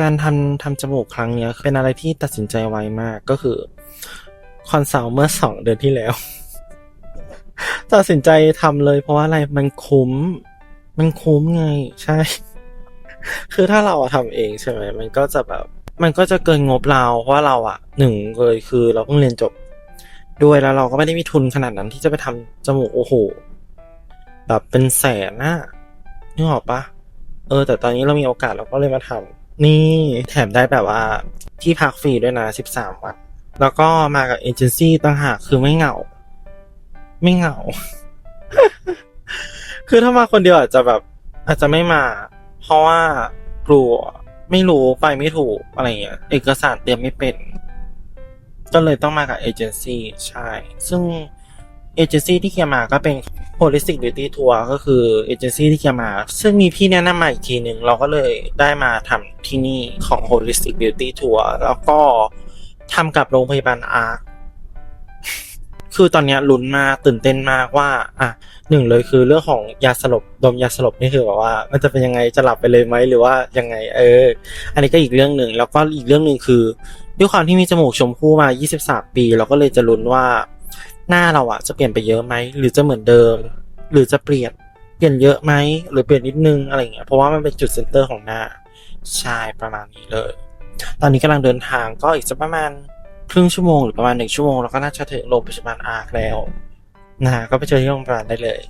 การทำทำจมูกครั้งเนี้ยเป็นอะไรที่ตัดสินใจไวมากก็คือคอนซัลท์ตเมื่อสองเดือนที่แล้ว ตัดสินใจทำเลยเพราะว่าอะไรมันคุ้ม มันคุ้มไงใช่ คือถ้าเราทำเองใช่ไหมมันก็จะแบบ มันก็จะเกินงบเรา เพราะว่าเราอะหนึ่งเลยคือเราเพิ่งเรียนจบด้วยแล้วเราก็ไม่ได้มีทุนขนาดนั้นที่จะไปทำจมูกโอ้โหแบบเป็นแสนนะนึกออกปะเออ แต่ตอนนี้เรามีโอกาสเราก็เลยมาทำ นี่แถมได้แบบว่าที่พักฟรีด้วยนะสิบสามวัน แล้วก็มากับเอเจนซี่ต่างหากคือไม่เหงา ไม่เหงา คือถ้ามาคนเดียวอาจจะแบบ อาจจะไม่มา เพราะว่ากลัวไม่รู้ไปไม่ถูกอะไรเงี้ย เอกสารเตรียมไม่เป็น ก็เลยต้องมากับเอเจนซี่ใช่ ซึ่งเอเจนซี่ที่เคียร์มาก็เป็น Holistic Beauty Tour ก็คือเอเจนซี่ที่เคียร์มา ซึ่งมีพี่แนะนำมาอีกทีหนึ่งเราก็เลยได้มาทำที่นี่ของ Holistic Beauty Tour แล้วก็ทำกับโรงพยาบาลอาร์คือตอนเนี้ยลุ้นมากตื่นเต้นมากว่า อะหนึ่งเลยคือเรื่องของยาสลบดมยาสลบนี่คือแบบว่า มันจะเป็นยังไงจะหลับไปเลยไหมหรือว่ายังไง เออ อันนี้ก็อีกเรื่องหนึ่งแล้วก็อีกเรื่องหนึ่งคือ ด้วยความที่มีจมูกชมพู่มา 23 ปี เราก็เลยจะลุ้นว่า หน้าเราอะจะเปลี่ยนไปเยอะไหมหรือจะเหมือนเดิม หรือจะเปลี่ยนเปลี่ยนเยอะไหมหรือเปลี่ยนนิดนึงอะไรเงี้ยเพราะว่ามันเป็นจุดเซนเตอร์ของหน้าใช่ประมาณนี้เลย ตอนนี้กำลังเดินทางก็อีกสักประมาณครึ่งชั่วโมงหรือประมาณหนึ่งชั่วโมงเราก็น่าจะถึงโรงพยาบาลอาร์คแล้วนะก็ไปเจอที่โรงพยาบาลได้เลย